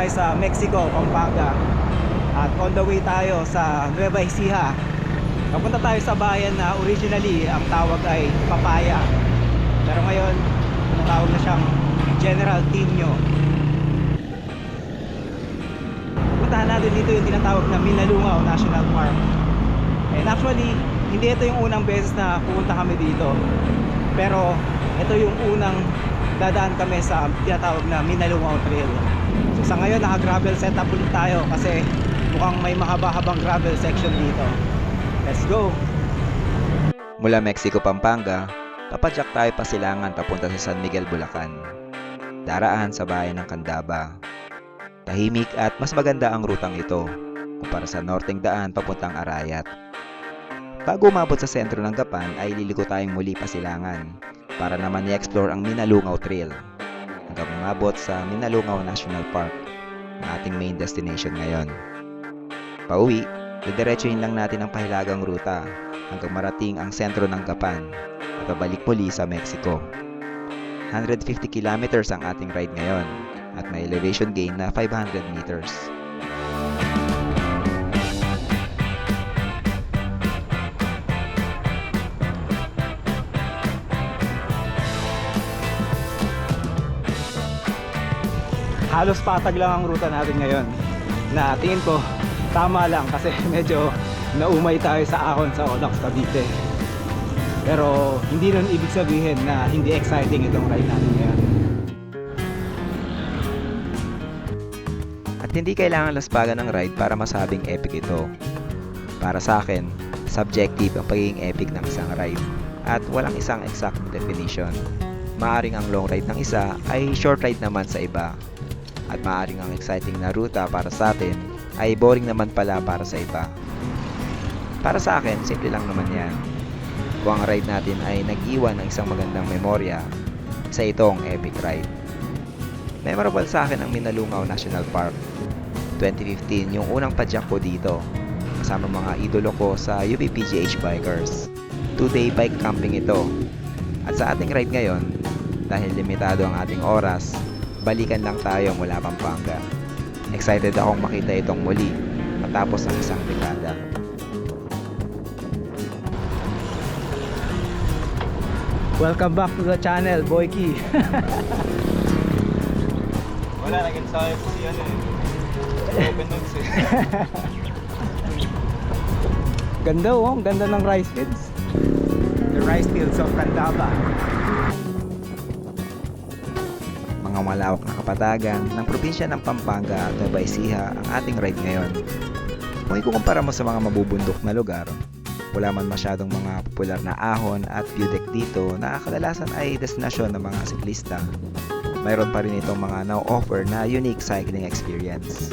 Tayo sa Mexico, Pampanga. At on the way tayo sa Nueva Ecija. Papunta tayo sa bayan na originally ang tawag ay Papaya. Pero ngayon, tawag na siyang General Tino. Puntahan natin dito yung tinatawag na Minalungaw National Park. And actually, hindi ito yung unang beses na pupunta kami dito. Pero ito yung unang dadaan kami sa tinatawag na Minalungaw Trail. So sa ngayon, naka-gravel setup ulit tayo kasi mukhang may mahaba-habang gravel section dito. Let's go! Mula Mexico, Pampanga, papadyak tayo pasilangan papunta sa San Miguel, Bulacan. Daraan sa bayan ng Candaba. Tahimik at mas maganda ang rutang ito kumpara sa norteng daan papuntang Arayat. Bago umabot sa sentro ng Gapan ay liliko tayong muli pasilangan para naman i-explore ang Minalungaw Trail hanggang umabot sa Minalungaw National Park na ating main destination ngayon. Pauwi, didiretsuhin lang natin ang pahilagang ruta hanggang marating ang sentro ng Gapan at babalik muli sa Mexico. 150 kilometers ang ating ride ngayon at may elevation gain na 500 meters. Halos patag lang ang ruta natin ngayon. Na tingin ko tama lang kasi medyo naumay tayo sa ahon sa Odax Cavite. Pero hindi nun ibig sabihin na hindi exciting itong ride natin ngayon. At hindi kailangan laspagan ng ride para masabing epic ito. Para sa akin, subjective ang pagiging epic ng isang ride. At walang isang exact definition. Maaring ang long ride ng isa ay short ride naman sa iba at maaring ang exciting na ruta para sa atin ay boring naman pala para sa iba. Para sa akin, simple lang naman yan. Kung ang ride natin ay nag-iwan ng isang magandang memorya, sa itong epic ride. Memorable sa akin ang Minalungaw National Park. 2015 yung unang padyak ko dito. Kasama mga idolo ko sa UPPGH Bikers. Two-day bike camping ito. At sa ating ride ngayon, dahil limitado ang ating oras, balikan lang tayo mula Pampanga. Excited akong makita itong muli matapos ang isang dekada. welcome back to the channel Boyki Wala, naging sa akin si ano eh. Open notes eh. ganda oh ganda ng rice fields the rice fields of Candaba malawak na kapatagan ng probinsya ng Pampanga at Nueva ang ating ride ngayon. Kung ikukumpara mo sa mga mabubundok na lugar, wala man masyadong mga popular na ahon at view deck dito na kadalasan ay destinasyon ng mga siklista. Mayroon pa rin itong mga na-offer na unique cycling experience.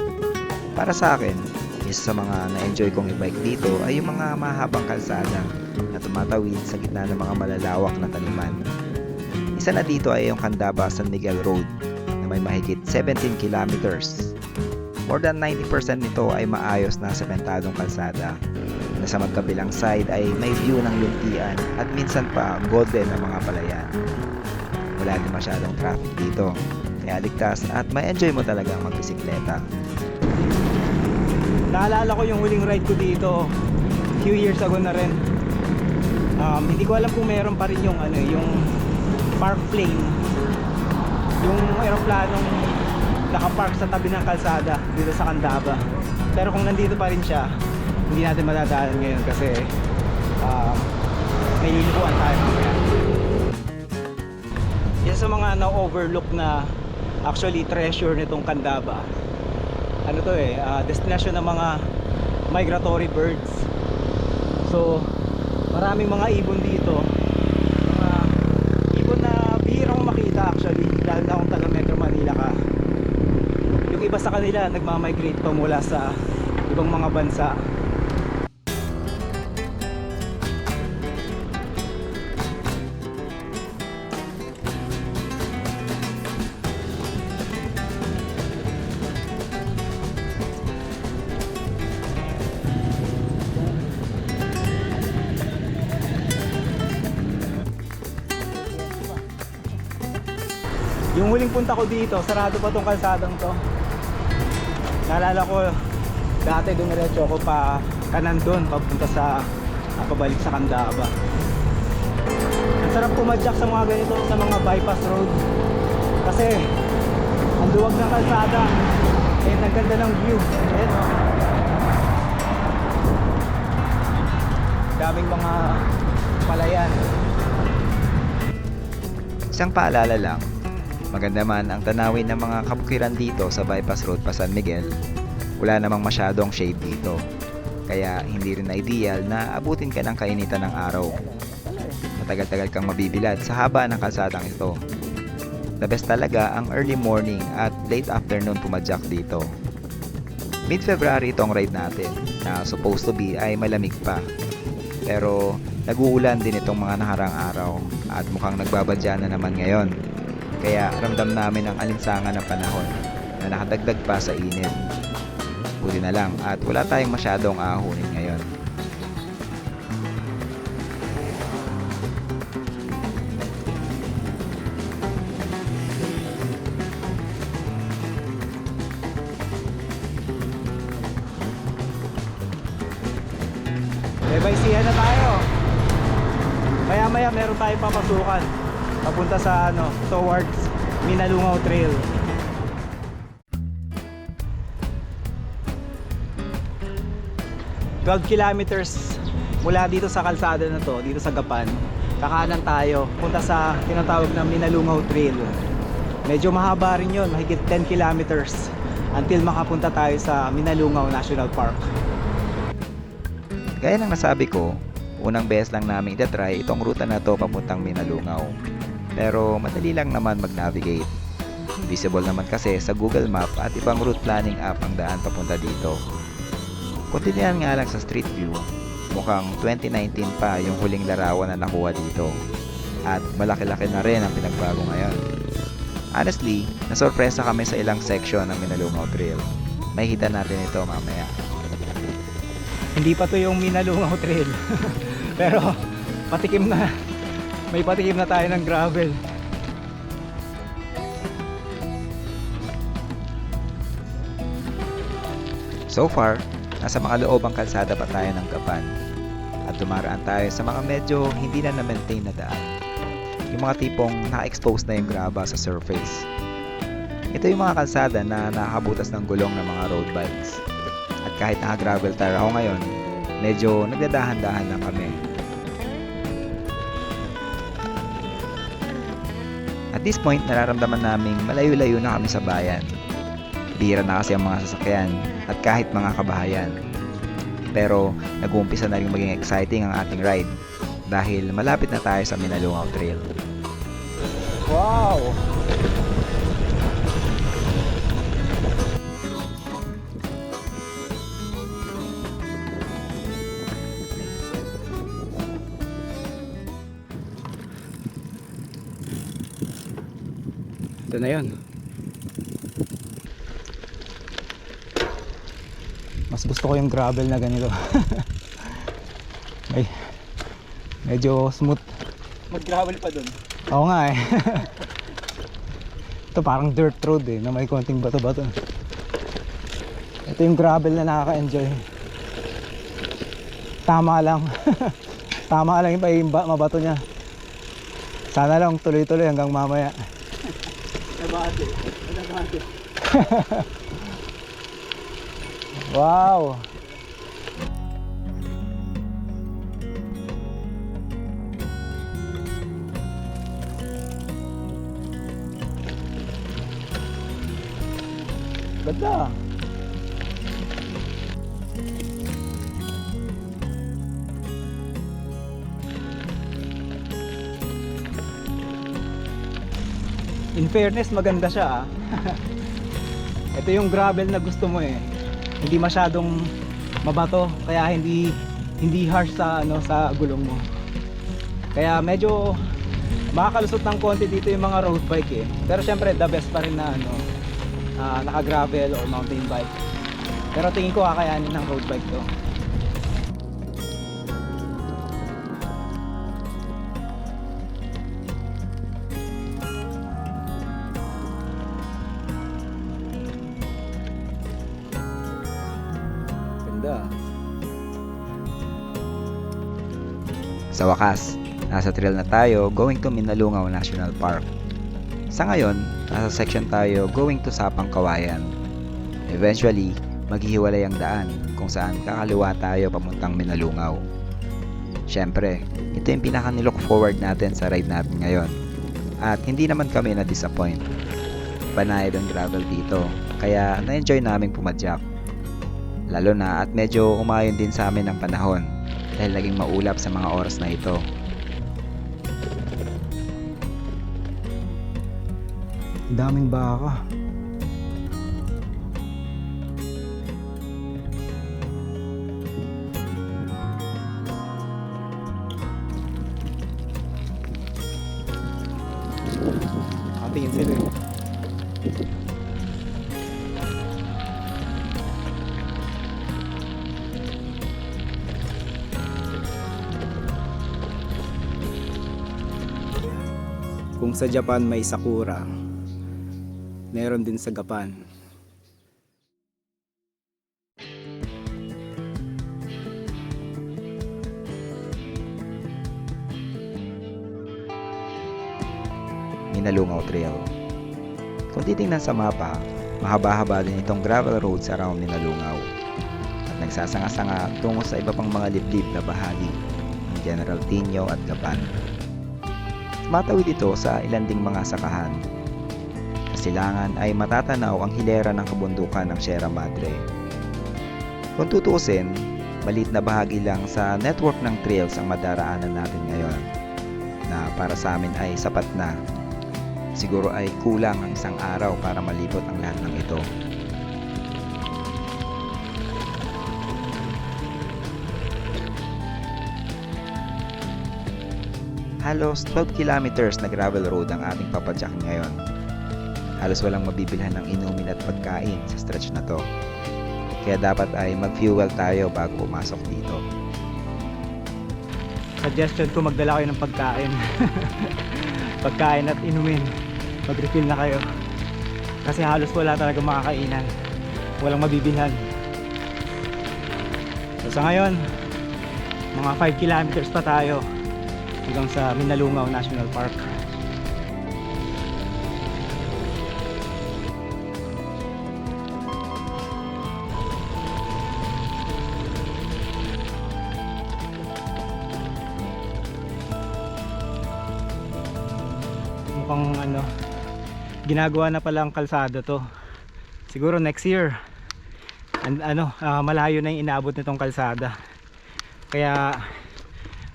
Para sa akin, isa sa mga na-enjoy kong i-bike dito ay yung mga mahabang kalsada na tumatawid sa gitna ng mga malalawak na taniman. Isa na dito ay yung Candaba San Miguel Road may mahigit 17 kilometers. More than 90% nito ay maayos na sementadong kalsada na sa magkabilang side ay may view ng luntian at minsan pa golden na mga palayan. Wala din masyadong traffic dito, kaya ligtas at may enjoy mo talaga magbisikleta. Naalala ko yung huling ride ko dito few years ago na rin. Um, hindi ko alam kung meron pa rin yung ano yung park plane. Yung eroplanong nakapark sa tabi ng kalsada dito sa Candaba. Pero kung nandito pa rin siya, hindi natin madadaanan ngayon kasi um, may lilikuan tayo mamaya. Isa sa mga na-overlook na actually treasure nitong Candaba ano to eh, ah, destination ng mga migratory birds. So, maraming mga ibon dito. iba sa kanila nagmamigrate pa mula sa ibang mga bansa Yung huling punta ko dito, sarado pa tong kalsadang to. Naalala ko, dati dumiretso ako pa kanan doon, papunta sa, ah, pabalik sa Candaba. Ang sarap pumadyak sa mga ganito, sa mga bypass road. Kasi, ang luwag ng kalsada, eh, ang ganda ng view. Oh. Daming mga palayan. Isang paalala lang, maganda man ang tanawin ng mga kabukiran dito sa Bypass Road pa San Miguel, wala namang masyadong shade dito. Kaya hindi rin ideal na abutin ka ng kainitan ng araw. Matagal-tagal kang mabibilad sa haba ng kalsadang ito. The best talaga ang early morning at late afternoon pumadyak dito. Mid-February itong ride natin na supposed to be ay malamig pa. Pero nag-uulan din itong mga naharang araw at mukhang nagbabadya na naman ngayon. Kaya ramdam namin ang alinsangan ng panahon na nakadagdag pa sa init. Buti na lang at wala tayong masyadong aahunin ngayon. May baysihan na tayo. Maya maya meron tayong papasukan. Papunta sa ano, towards Minalungaw Trail. Twelve kilometers mula dito sa kalsada na to, dito sa Gapan. Kakanan tayo, punta sa tinatawag na Minalungaw Trail. Medyo mahaba rin yun, mahigit 10 kilometers until makapunta tayo sa Minalungaw National Park. Gaya ng nasabi ko, unang beses lang namin itatry itong ruta na to papuntang Minalungaw. Pero madali lang naman mag-navigate. Visible naman kasi sa Google Map at ibang route planning app ang daan papunta dito. Kung tinihan nga lang sa Street View, mukhang 2019 pa yung huling larawan na nakuha dito. At malaki-laki na rin ang pinagbago ngayon. Honestly, nasorpresa kami sa ilang section ng Minalungaw Trail. Makikita natin ito mamaya. Hindi pa to yung Minalungaw Trail. Pero patikim na. May patikim na tayo ng gravel. So far, nasa mga loobang kalsada pa tayo ng Gapan at dumaraan tayo sa mga medyo hindi na na-maintain na daan. Yung mga tipong na-expose na yung graba sa surface. Ito yung mga kalsada na nakakabutas ng gulong ng mga road bikes. At kahit naka-gravel tire ako ngayon, medyo nagdadahan-dahan lang kami. At this point, nararamdaman naming malayo-layo na kami sa bayan. Bira na kasi ang mga sasakyan at kahit mga kabahayan. Pero nag-uumpisa na rin maging exciting ang ating ride dahil malapit na tayo sa Minalungaw Trail. Wow! Ito na yun. Mas gusto ko yung gravel na ganito. May medyo smooth Mag-gravel pa dun. Oo nga eh. Ito parang dirt road eh, na may konting bato-bato. Ito yung gravel na nakaka-enjoy. Tama lang. Tama lang yung paimba, mabato niya. Sana lang tuloy-tuloy hanggang mamaya. Wow! Ganda. In fairness, maganda siya ah. Ito yung gravel na gusto mo eh. Hindi masyadong mabato, kaya hindi hindi harsh sa ano sa gulong mo. Kaya medyo makakalusot ng konti dito yung mga road bike eh. Pero syempre the best pa rin na ano ah, naka gravel or mountain bike. Pero tingin ko kakayanin ng road bike to. Sa wakas, nasa trail na tayo going to Minalungaw National Park. Sa ngayon, nasa section tayo going to Sapang Kawayan. Eventually, maghihiwalay ang daan kung saan kakaliwa tayo pamuntang Minalungaw. Siyempre, ito yung pinaka nilook forward natin sa ride natin ngayon. At hindi naman kami na-disappoint. Banayad ang gravel dito, kaya na-enjoy naming pumadyak. Lalo na at medyo umayon din sa amin ang panahon dahil naging maulap sa mga oras na ito. Daming baka. Sa Japan may sakura, meron din sa Gapan. Minalungaw Trail. Kung titingnan sa mapa, mahaba-haba din itong gravel roads around Minalungaw at nagsasanga-sanga tungo sa iba pang mga liblib na bahagi ng General Tinio at Gapan. Matawid ito sa ilan ding mga sakahan. Kasilangan ay matatanaw ang hilera ng kabundukan ng Sierra Madre. Kung tutuusin, maliit na bahagi lang sa network ng trails ang madaraanan natin ngayon na para sa amin ay sapat na siguro ay kulang ang isang araw para malibot ang lahat ng ito. Halos 12 kilometers na gravel road ang ating papadyak ngayon. Halos walang mabibilhan ng inumin at pagkain sa stretch na to. Kaya dapat ay mag-fuel tayo bago pumasok dito. Suggestion ko magdala kayo ng pagkain. pagkain at inumin. Mag-refill na kayo. Kasi halos wala talaga makakainan. Walang mabibilhan. So sa ngayon, mga 5 kilometers pa tayo hanggang sa Minalungaw National Park. mukhang ano ginagawa na pala ang kalsada to. Siguro next year. And ano ah, malayo na yung inaabot nitong kalsada. Kaya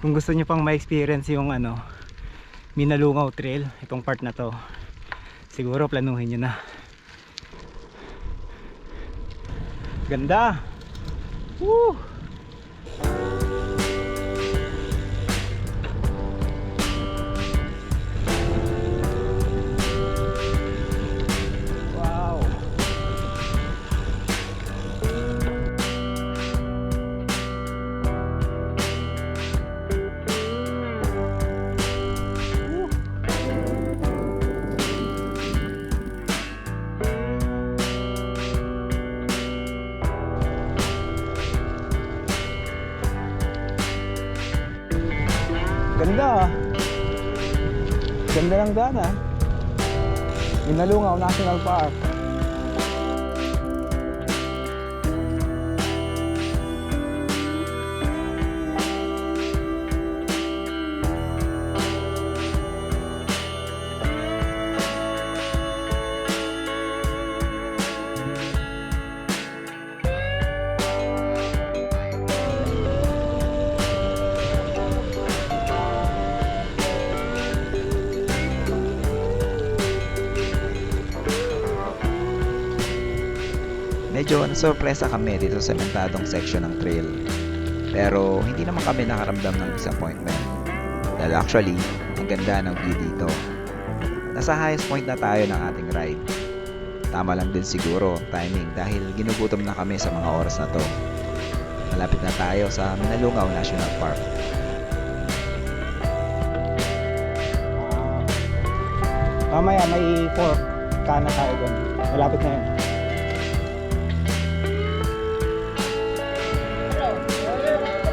kung gusto niyo pang ma-experience yung ano Minalungaw Trail itong part na to siguro planuhin niyo na ganda Woo! Ng daan ah. Minalungaw National Park. Medyo nasorpresa kami dito sa sementadong section ng trail. Pero hindi naman kami nakaramdam ng disappointment. Dahil actually, ang ganda ng view dito. Nasa highest point na tayo ng ating ride. Tama lang din siguro ang timing dahil ginugutom na kami sa mga oras na to. Malapit na tayo sa Minalungaw National Park. Mamaya may fork kana tayo doon. Malapit na yun.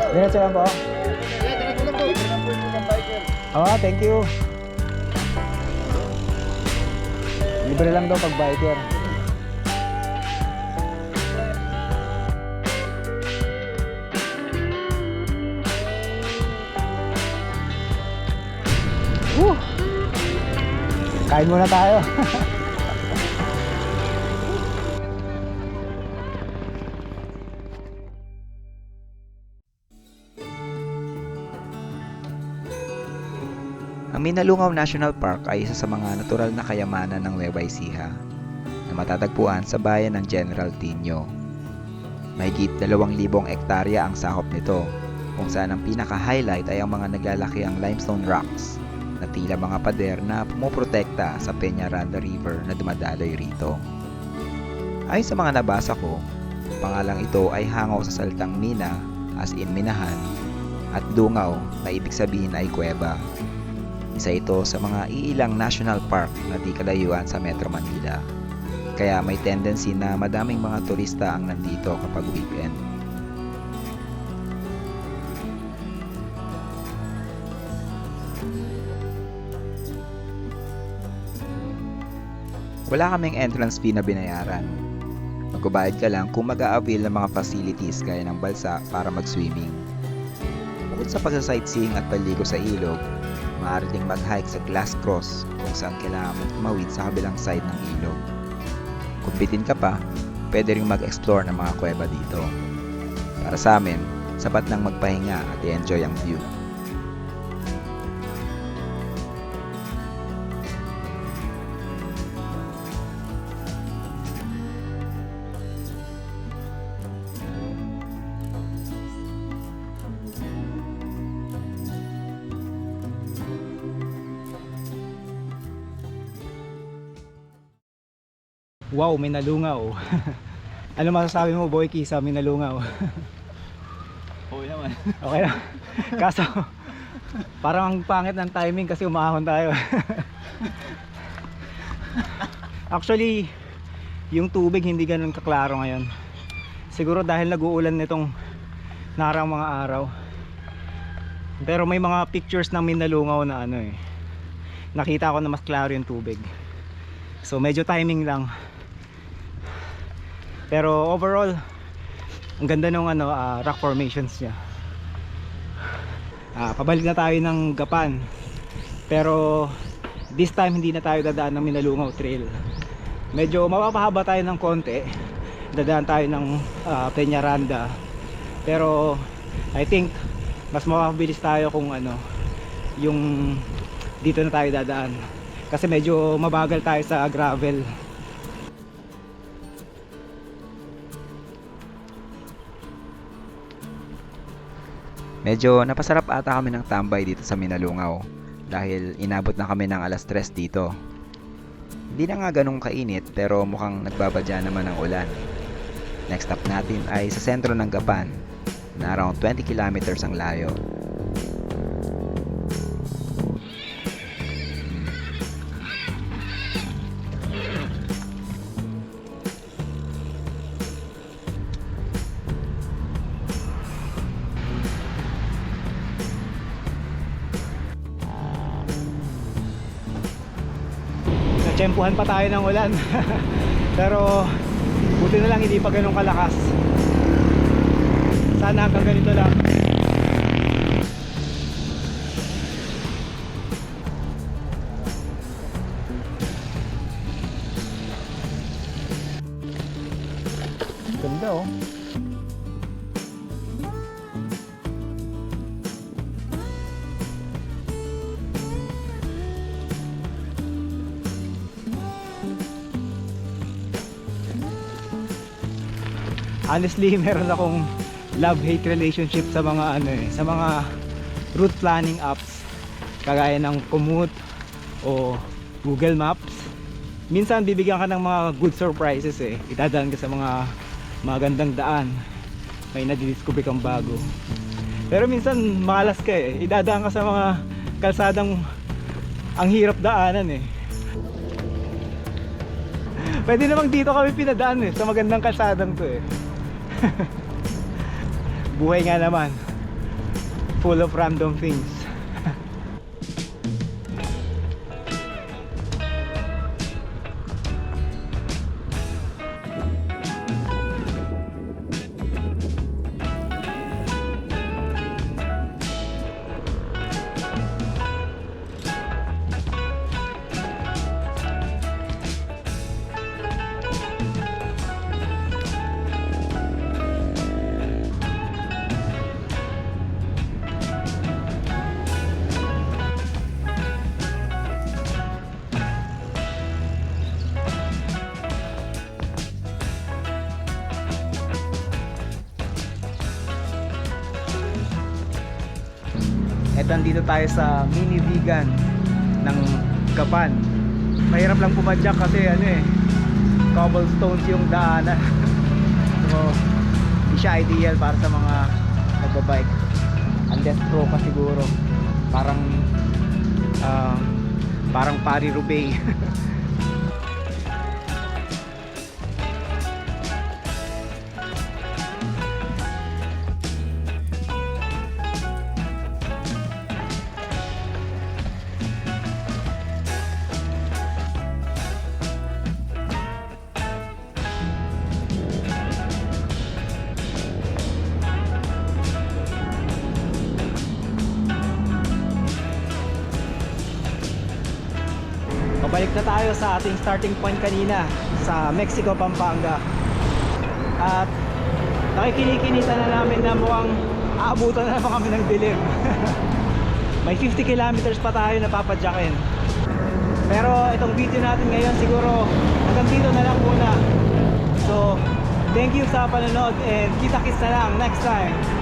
Diretso lang po. Ah, thank you. Libre lang daw pag biker. Woo! Kain muna tayo. Ang Minalungaw National Park ay isa sa mga natural na kayamanan ng Nueva Ecija na matatagpuan sa bayan ng General Tino. Mahigit 2,000 ektarya ang sakop nito kung saan ang pinaka-highlight ay ang mga naglalakiang limestone rocks na tila mga pader na pumoprotekta sa Peñaranda River na dumadaloy rito. Ayon sa mga nabasa ko, pangalang ito ay hangaw sa salitang mina as in minahan at dungaw na ibig sabihin ay kuweba. Isa ito sa mga iilang national park na di kalayuan sa Metro Manila. Kaya may tendency na madaming mga turista ang nandito kapag weekend. Wala kaming entrance fee na binayaran. Magbabayad ka lang kung mag avail ng mga facilities gaya ng balsa para mag-swimming. Bukod sa pagsa-sightseeing at paligo sa ilog, maaari ding mag-hike sa Glass Cross kung saan kailangan mong tumawid sa kabilang side ng ilog. Kung bitin ka pa, pwede rin mag-explore ng mga kuweba dito. Para sa amin, sapat lang magpahinga at i-enjoy ang view. Wow, may nalungaw. ano masasabi mo, Boyki, sa may nalungaw? Oo naman. Okay lang. Kaso, parang ang pangit ng timing kasi umahon tayo. Actually, yung tubig hindi ganun kaklaro ngayon. Siguro dahil nag-uulan nitong narang mga araw. Pero may mga pictures ng Minalungaw na ano eh. Nakita ko na mas klaro yung tubig. So medyo timing lang. Pero overall, ang ganda ng ano, ah, rock formations niya. Ah, pabalik na tayo ng Gapan. Pero this time hindi na tayo dadaan ng Minalungaw Trail. Medyo mapapahaba tayo ng konti. Dadaan tayo ng ah, Peñaranda. Pero I think mas mapabilis tayo kung ano yung dito na tayo dadaan. Kasi medyo mabagal tayo sa gravel. Medyo napasarap ata kami ng tambay dito sa Minalungaw dahil inabot na kami ng alas 3 dito. Hindi na nga ganun kainit pero mukhang nagbabadya naman ang ulan. Next stop natin ay sa sentro ng Gapan na around 20 kilometers ang layo. Natsyempuhan pa tayo ng ulan. Pero buti na lang hindi pa ganun kalakas. Sana hanggang ganito lang. Honestly meron akong love-hate relationship sa mga ano eh, sa mga route planning apps. Kagaya ng Komoot o Google Maps. Minsan bibigyan ka ng mga good surprises eh. Itadaan ka sa mga magandang daan. May nadidiscover kang bago. Pero minsan malas ka eh. Idadaan ka sa mga kalsadang ang hirap daanan eh. Pwede namang dito kami pinadaan eh sa magandang kalsadang to eh buhay nga naman. Full of random things nandito tayo sa mini vegan ng Gapan. Mahirap lang pumadyak kasi ano eh, cobblestones yung daanan. so, hindi siya ideal para sa mga nagbabike. Unless pro ka siguro. Parang ah, parang pari Roubaix. Pabalik na tayo sa ating starting point kanina sa Mexico, Pampanga. At nakikinikinita na namin na mukhang aabutan na naman kami ng dilim. May 50 kilometers pa tayo na papadyakin. Pero itong video natin ngayon siguro hanggang dito na lang muna. So, thank you sa panonood and kita-kits na lang next time.